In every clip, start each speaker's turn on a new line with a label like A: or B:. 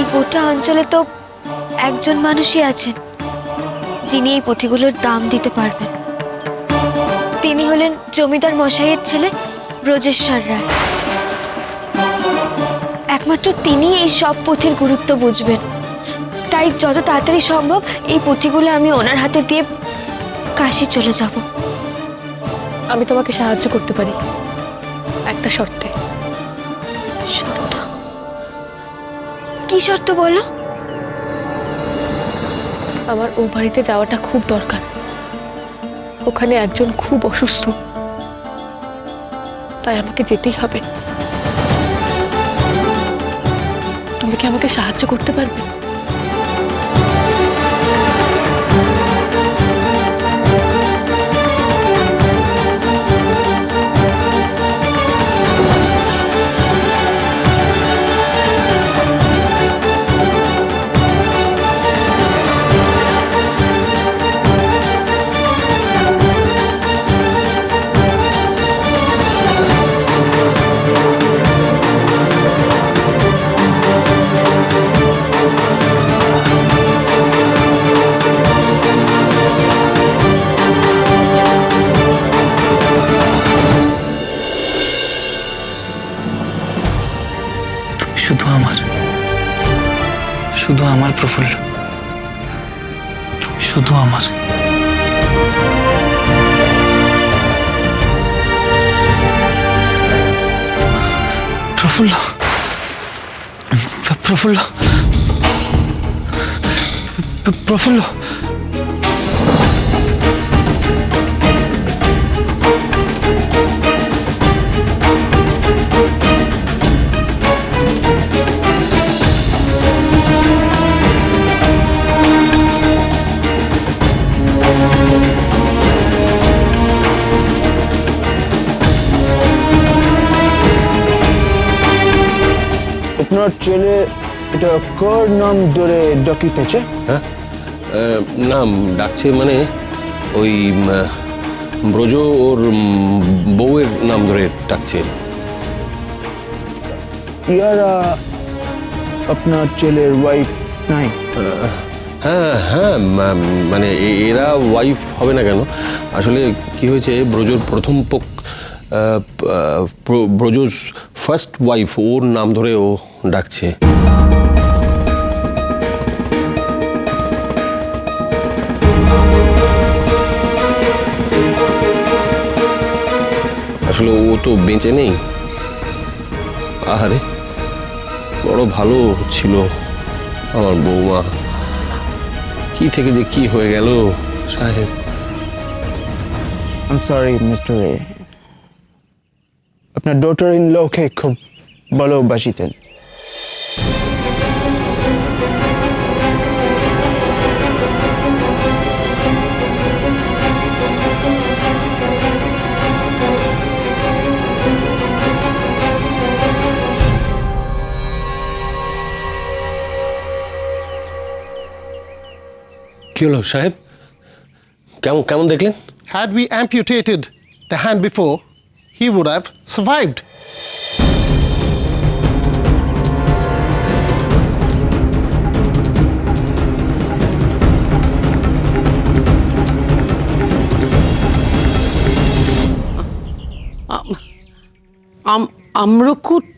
A: এই গোটা অঞ্চলে তো একজন মানুষই আছেন, যিনি এই পুঁথিগুলোর দাম দিতে পারবেন। তিনি হলেন জমিদার মশাইয়ের ছেলে ব্রজেশ্বর রায়। একমাত্র তিনি এই সব পুঁথির গুরুত্ব বুঝবেন। তাই যত তাড়াতাড়ি সম্ভব এই পুঁথিগুলো আমি ওনার হাতে দিয়ে কাশি চলে যাব।
B: আমি তোমাকে সাহায্য করতে পারি, একটা শর্তে।
A: কি শর্ত বলো?
B: আমার ও বাড়িতে যাওয়াটা খুব দরকার। ওখানে একজন খুব অসুস্থ। তাই আমাকে যেতেই হবে। তুমি কি আমাকে সাহায্য করতে পারবে?
C: আমার প্রফুল্ল। তুমি শুধু আমার। প্রফুল্ল। প্র- প্রফুল্ল। প্র- প্রফুল্ল।
D: ছেলে এটা কার নাম ধরে ডাকিতেছে?
E: হ্যাঁ? আহ, না ডাকছে মানে ওই ব্রজ ওর বউয়ের নাম ধরে ডাকছে।
D: ইয়ারা আপনার ছেলের ওয়াইফ নাই?
E: হ্যাঁ হ্যাঁ মানে এরা ওয়াইফ হবে না কেন? আসলে কি হয়েছে ব্রজর প্রথম পক আহ, আহ, ব্রজর ফার্স্ট ওয়াইফ ওর নাম ধরে ও ডাকছে। আসলে ও তো বেঁচে নেই। আহারে, বড় ভালো ছিল আমার বৌমা। কি থেকে যে কি হয়ে গেল, সাহেব?
D: আই এম সরি মিস্টার আপনার ডটার ইন লকে খুব ভালোবাসিতেন
E: কি হলো সাহেব? কেমন কেমন দেখলেন?
F: Had we amputated the hand before, he would have survived.
G: আম- আম্রকুট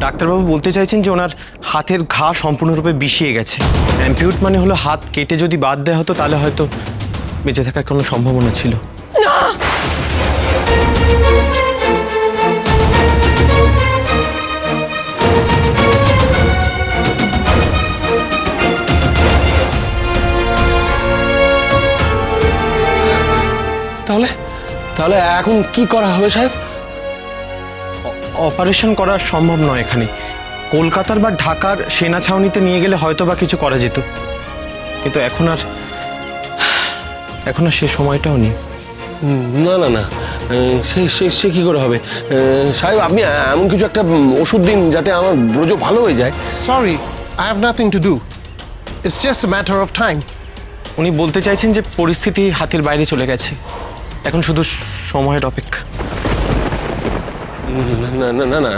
H: ডাক্তারবাবু বলতে চাইছেন যে ওনার হাতের ঘা সম্পূর্ণরূপে বিষিয়ে গেছে অ্যাম্পিউট মানে হলো হাত কেটে যদি বাদ দেওয়া হতো তাহলে হয়তো বেঁচে থাকার কোনো সম্ভাবনা ছিল।
E: তাহলে তাহলে এখন কি করা হবে সাহেব?
H: অপারেশন করা সম্ভব নয় এখানে। কলকাতার বা ঢাকার সেনা ছাউনিতে নিয়ে গেলে হয়তো বা কিছু করা যেত। কিন্তু এখন আর এখন আর সে সময়টাও নেই।
E: না না না। সে সে সে কী করে হবে? সাহেব আপনি এমন কিছু একটা ওষুধ দিন যাতে আমার ব্রজ ভালো হয়ে যায়।
F: Sorry I have nothing to do it's just matter of time
H: উনি বলতে চাইছেন যে পরিস্থিতি হাতের বাইরে চলে গেছে। এখন শুধু সময়ের অপেক্ষা।
E: না না না না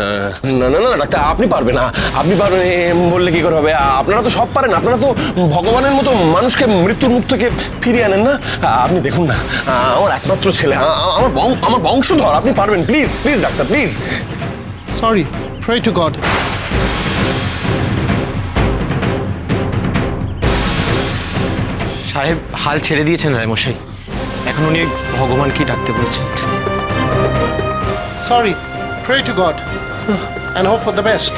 E: না না না ডাক্তার আপনি পারবেন না। আপনি পারবেন বললে কি করে হবে? আপনারা তো সব পারেন আপনারা তো ভগবানের মতো মানুষকে মৃত্যুর মুখ থেকে ফিরিয়ে আনেন না? আপনি দেখুন না আমার একমাত্র ছেলে আমার আমার বংশধর আপনি পারবেন please please doctor please.
F: Sorry pray to God
H: সাহেব হাল ছেড়ে দিয়েছেন রায়মশাই। এখন উনি ভগবান ভগবানকেই ডাকতে বলছেন।
F: Sorry Pray to God. And hope for the best.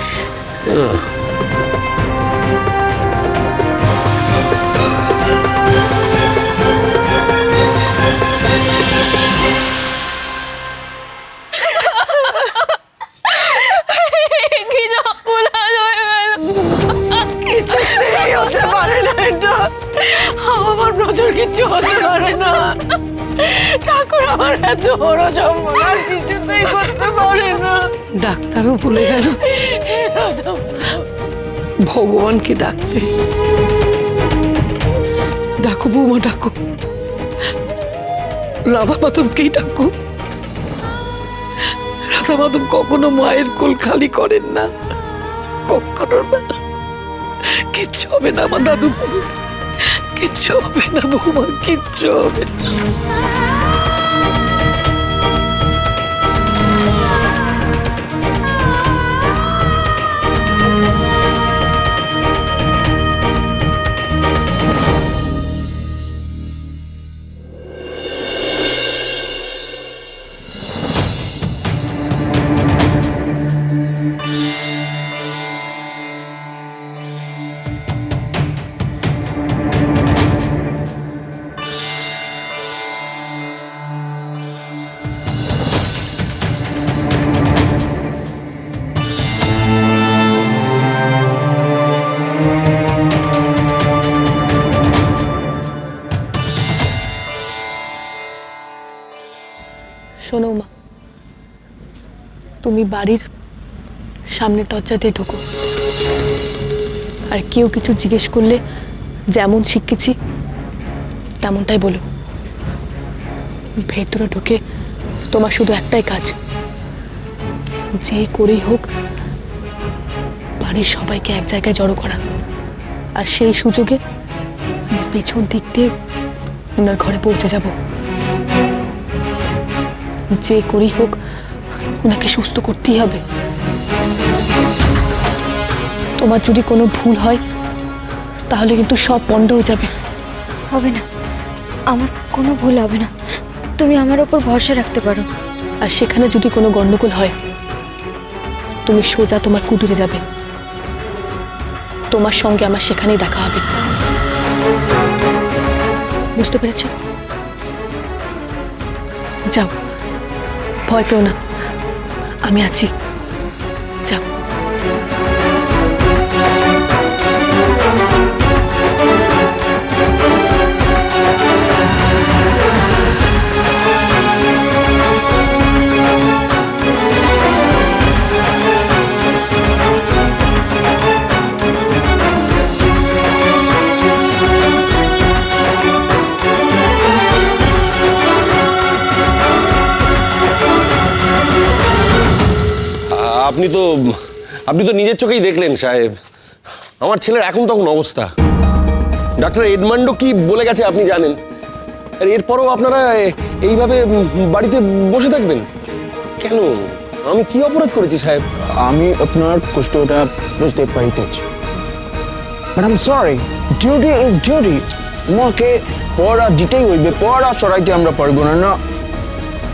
G: কিছুতেই হতে পারে না এটা আমার প্রচুর কিচ্ছু হতে পারে না ঠাকুর, আমার এত বড় সম্মান আর ডাক্তারও ভুলে গেল। ভগবানকে ডাকতে। ডাকো বৌমা, ডাকো। রাধা মাধবকেই ডাকো। রাধা মাধব কখনো মায়ের কোল খালি করেন না। কখনো না। কিচ্ছু হবে না আমার দাদু কিচ্ছু হবে না বৌমা, কিচ্ছু হবে না।
B: তুমি বাড়ির সামনের দরজা দিয়ে ঢোকো আর কেউ কিছু জিজ্ঞেস করলে যেমন শিখেছি, তেমনটাই বলো ভেতরে ঢুকে তোমার শুধু একটাই কাজ। যে করেই হোক, বাড়ির সবাইকে এক জায়গায় জড়ো করা। আর সেই সুযোগে পেছন দিক দিয়ে ওনার ঘরে পৌঁছে যাব। যে করেই হোক ওনাকে সুস্থ করতেই হবে। তোমার যদি কোনো ভুল হয় তাহলে কিন্তু সব পণ্ড হয়ে যাবে।
A: হবে না। আমার কোনো ভুল হবে না। তুমি আমার ওপর ভরসা রাখতে পারো।
B: আর সেখানে যদি কোনো গন্ডগোল হয় তুমি সোজা তোমার কুটিরে যাবে। তোমার সঙ্গে আমার সেখানেই দেখা হবে। বুঝতে পেরেছ? যাও ভয় পেও না। আমি আছি।
E: আপনি তো আপনি তো নিজের চোখেই দেখলেন সাহেব। আমার ছেলের এখন তখন অবস্থা। ডাক্তার এডমান্ডো কি বলে গেছে আপনি জানেন? আর এরপরও আপনারা এইভাবে বাড়িতে বসে থাকবেন? কেন? আমি কি অপরাধ করেছি সাহেব?
D: আমি আপনার কষ্টটা বুঝতে পারিতেছি। But sorry duty is duty আমাকে পড়া দিতেই হইবে, পড়া সরাইতে আমরা পারব না না।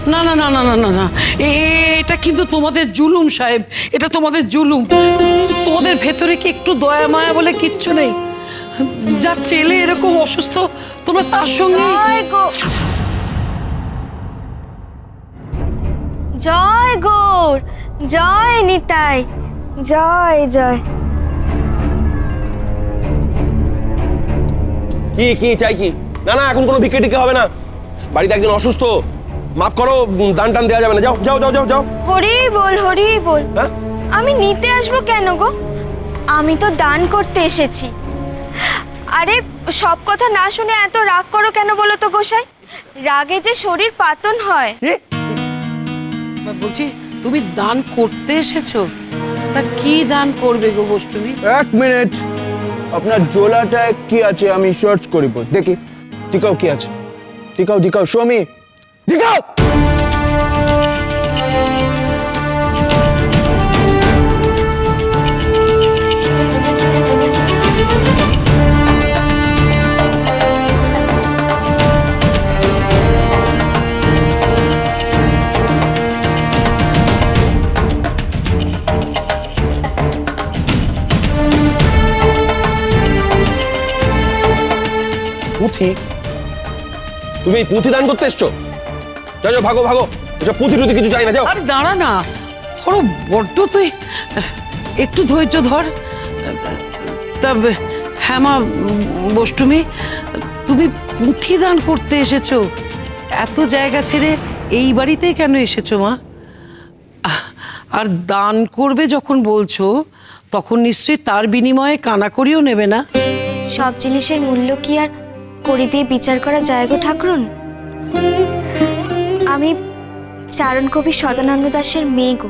G: না না না না না না না। এটা কিন্তু তোমাদের জুলুম সাহেব। এটা তোমাদের জুলুম। তোমাদের ভেতরে কি একটু দয়া মায়া বলে কিচ্ছু নেই? যা ছেলে এরকম অসুস্থ তোমরা তার সঙ্গে
A: জয় গৌর। জয় নিতাই। জয় জয়।
E: কি কি চাই কি? না না এখন কোনো ভিক্ষে টিকে হবে না। বাড়িতে একজন অসুস্থ। মাফ করো দান টান দেওয়া যাবে না। যাও যাও যাও যাও যাও।
A: হরি বল হরি বল
E: হ্যাঁ?
A: আমি নিতে আসব কেন গো? আমি তো দান করতে এসেছি। আরে সব কথা না শুনে এত রাগ করো কেন বলো তো গোসাই? রাগে যে শরীর পাতন হয়।
E: কি
G: বলছি তুমি দান করতে এসেছ? তা কি দান করবে গো বষ্টমী
D: এক মিনিট। আপনার জোলাটায় কি আছে আমি সার্চ করিব। দেখি। টিকাও কি আছে। টিকাও টিকাও। সমি টিকাও
E: পুঁথি? তুমি এই পুঁথি দান করতে এসছো? যাও যাও ভাগো ভাগো। এসব পুঁথি টুথি কিছু চাই না যাও।
G: আরে দাঁড়া না। ওর বড্ড তুই। একটু ধৈর্য ধর। তা হ্যাঁ মা বষ্টমী তুমি পুঁথি দান করতে এসেছ। এত জায়গা ছেড়ে এই বাড়িতেই কেন এসেছ মা? আর দান করবে যখন বলছো তখন নিশ্চয়ই তার বিনিময়ে কানাকড়িও নেবে না।
A: সব জিনিসের মূল্য কি আর করি দিয়ে বিচার করা যায় গো ঠাকুরন? আমি চারণ কবি সদানন্দ দাসের মেয়ে গো।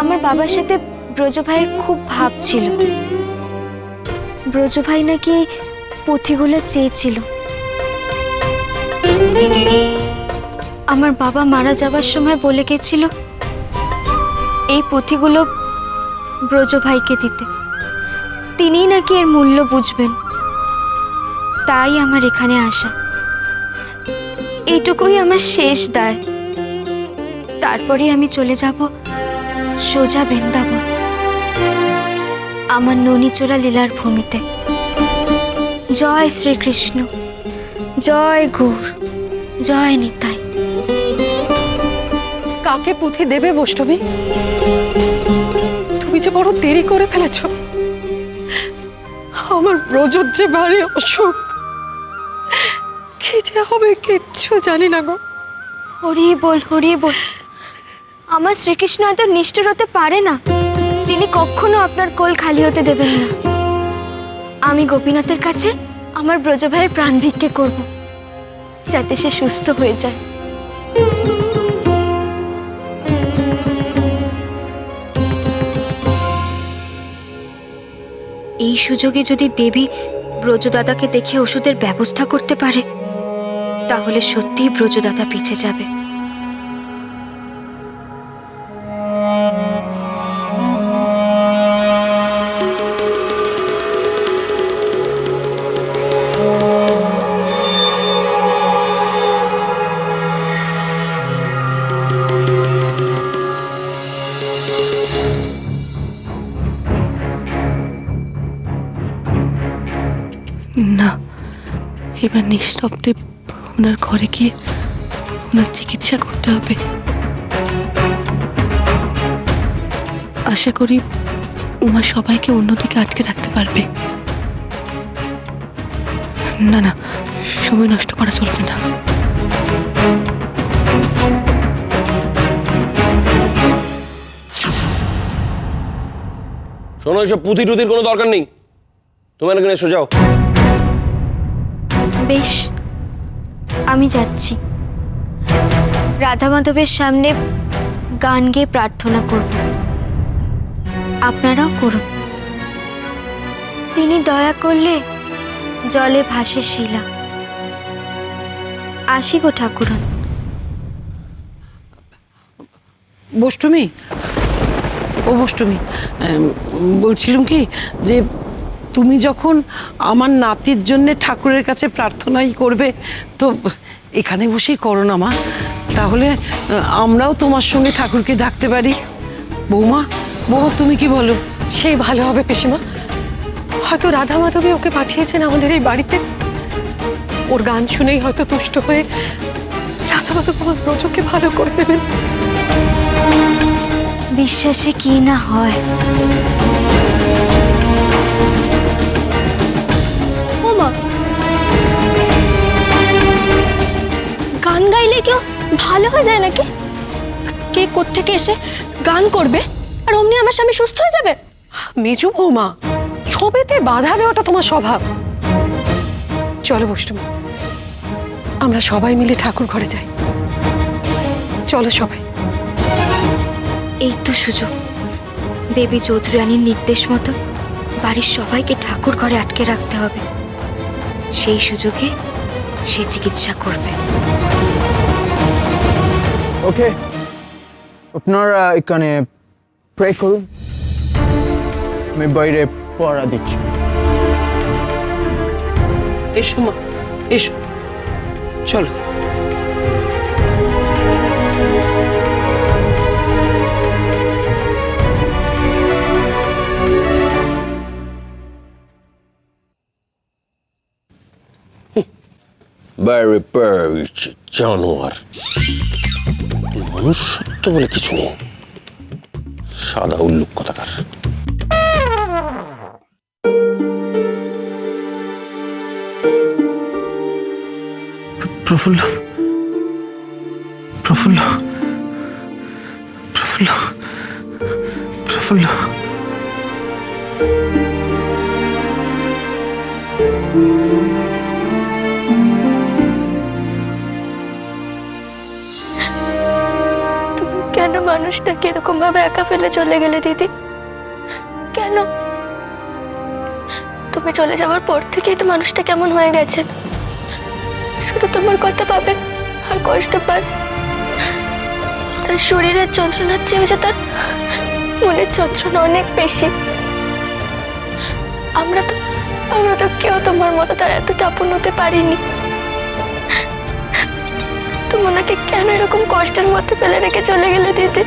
A: আমার বাবার সাথে ব্রজ ভাইয়ের খুব ভাব ছিল। ব্রজ ভাই নাকি পুঁথিগুলো চেয়েছিল। আমার বাবা মারা যাবার সময় বলে গেছিল, এই পুঁথিগুলো ব্রজ ভাইকে দিতে। তিনিই নাকি এর মূল্য বুঝবেন। তাই আমার এখানে আসা। এইটুকুই আমার শেষ দায়। তারপরে আমি চলে যাব সোজা বৃন্দাবন, আমার ননীচোরা লীলার ভূমিতে। জয় শ্রীকৃষ্ণ, জয় গৌর, জয় নিতাই।
I: কাকে পুঁথি দেবে বৈষ্ণবী? তুমি যে বড় দেরি করে ফেলেছ। আমার ব্রজর যে ভারী অসুখ। কি যে হবে কিচ্ছু জানি না গো।
A: হরি বল হরি বল। আমার শ্রীকৃষ্ণ এত নিষ্ঠুর হতে পারে না। তিনি কখনো আপনার কোল খালি হতে দেবেন না। আমি গোপীনাথের কাছে আমার ব্রজ ভাইয়ের প্রাণ ভিক্ষে করব, যাতে সে সুস্থ হয়ে যায়। এই সুযোগে যদি দেবী ব্রজদাদাকে দেখে ওষুধের ব্যবস্থা করতে পারে তাহলে সত্যিই ব্রজদাতা পিছে যাবে।
B: না এবার নিঃশব্দে ঘরে গিয়ে ওনার চিকিৎসা করতে হবে। আশা করি উমা সবাইকে অন্যদিকে আটকে রাখতে পারবে। না না সময় নষ্ট করা চলছে না।
E: শোনো এসব পুঁথি টুথির কোনো দরকার নেই। তোমার এখানে এসো যাও।
A: বেশ আমি যাচ্ছি। রাধা মাধবের সামনে গান গেয়ে প্রার্থনা করব। আপনারাও করুন। তিনি দয়া করলে জলে ভাসে শিলা। আসি গো ঠাকুরন।
G: বষ্টমী ও বষ্টমী বলছিলাম কি যে তুমি যখন আমার নাতির জন্য ঠাকুরের কাছে প্রার্থনাই করবে, তো এখানে বসেই করো না মা। তাহলে আমরাও তোমার সঙ্গে ঠাকুরকে ডাকতে পারি। বৌমা বৌমা তুমি কি বলো?
I: সেই ভালো হবে পিসিমা। হয়তো রাধা মাধবী ওকে পাঠিয়েছেন আমাদের এই বাড়িতে। ওর গান শুনেই হয়তো তুষ্ট হয়ে রাধা মাধব আমার ব্রজকে ভালো করে দেবেন।
A: বিশ্বাসে কি না হয়?
J: ভালো হয়ে যায় নাকি? কে কোত্থেকে এসে গান করবে? আর অমনি আমার স্বামী সুস্থ হয়ে যাবে?
I: মেজু বৌমা সবেতে বাধা দেওয়াটা তোমার স্বভাব। চলো বৈষ্ণবী আমরা সবাই মিলে ঠাকুর ঘরে যাই। চলো সবাই।
A: এই তো সুযোগ। দেবী চৌধুরানীর নির্দেশ মতো বাড়ির সবাইকে ঠাকুর ঘরে আটকে রাখতে হবে। সেই সুযোগে সে চিকিৎসা করবে।
D: ওকে আপনারা এখানে প্রে করুন। আমি বাইরে পড়া দিচ্ছি।
G: এসো মা এসো। চলো।
E: ভেরি ভেরি জানোয়ার মনুষ্যত্ব বলে কিছু নেই। সাদা উল্লুক কথাকার।
C: প্রফুল্ল প্রফুল্ল প্রফুল্ল প্রফুল্ল।
J: তুমি মানুষটাকে এরকম ভাবে একা ফেলে চলে গেলে, দিদি? কেন? তুমি চলে যাওয়ার পর থেকেই তো মানুষটা কেমন হয়ে গেছে। শুধু তোমার কথা পাবে আর কষ্ট পান তার শরীরের যন্ত্রণার চেয়ে যে তার মনের যন্ত্রণা অনেক বেশি। আমরা তো আমরা তো কেউ তোমার মতো তার এতটা আপন হতে পারিনি। তুমি ওনাকে কেন এরকম কষ্টের মধ্যে ফেলে রেখে চলে গেলে দিদি?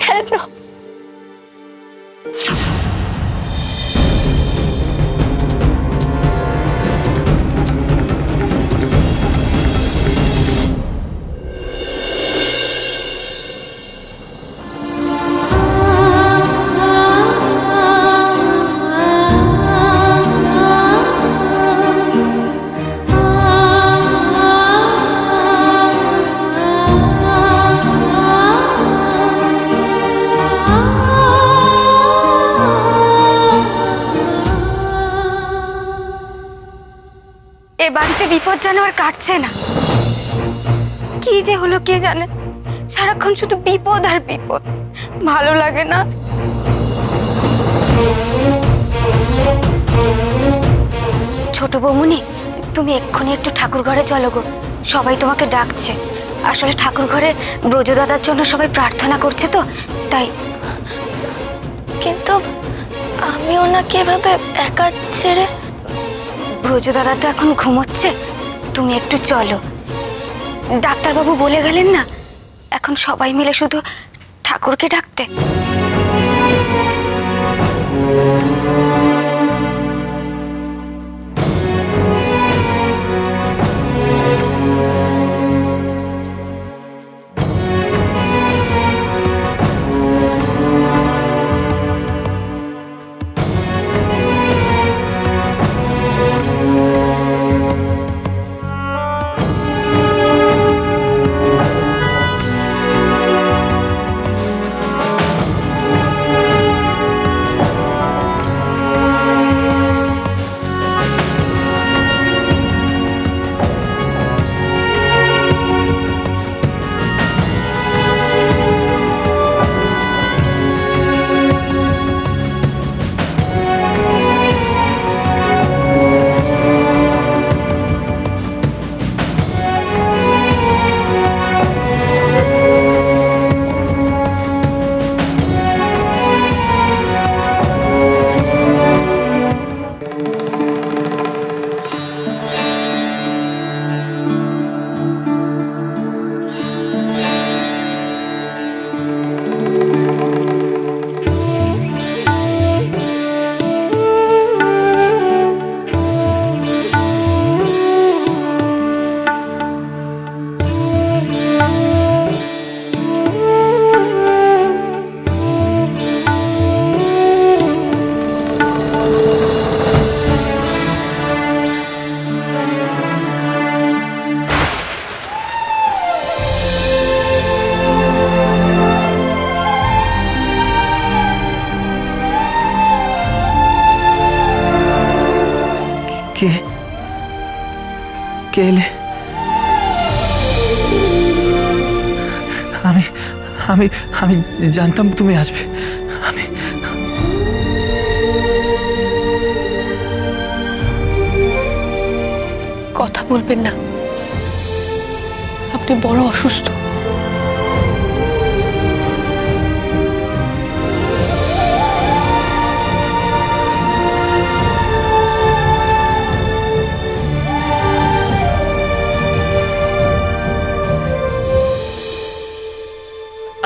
J: কেন?
A: এ বাড়িতে বিপদ যেন আর কাটছে না। কি যে হলো কে জানে? সারাক্ষণ শুধু বিপদ আর বিপদ। ভালো লাগে না। ছোট বৌমনি, তুমি এক্ষুনি একটু ঠাকুর ঘরে চলো গো। সবাই তোমাকে ডাকছে। আসলে ঠাকুর ঘরে ব্রজদাদার জন্য সবাই প্রার্থনা করছে তো, তাই।
J: কিন্তু আমি ওনাকে এভাবে একা ছেড়ে
A: ব্রজদাদা তো এখন ঘুমোচ্ছে। তুমি একটু চলো। ডাক্তারবাবু বলে গেলেন না, এখন সবাই মিলে শুধু ঠাকুরকে ডাকতে।
C: আমি আমি জানতাম তুমি আসবে। আমি
B: কথা বলবেন না। আপনি বড় অসুস্থ।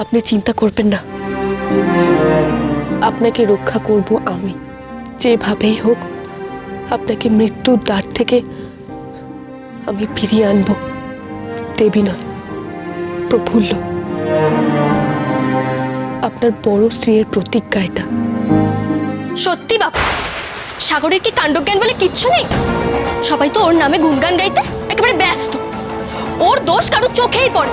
B: আপনি চিন্তা করবেন না। আপনাকে রক্ষা করব আমি। যেভাবেই হোক, আপনাকে মৃত্যুর দ্বার থেকে আমি ফিরিয়ে আনব। দেবী নয়, প্রফুল্ল। আপনার বড় স্ত্রীর প্রতিজ্ঞা এটা।
K: সত্যি বাবা সাগরের কি কাণ্ডজ্ঞান বলে কিচ্ছু নেই? সবাই তো ওর নামে গুনগান গাইতে একেবারে ব্যস্ত। ওর দোষ কারোর চোখেই পড়ে।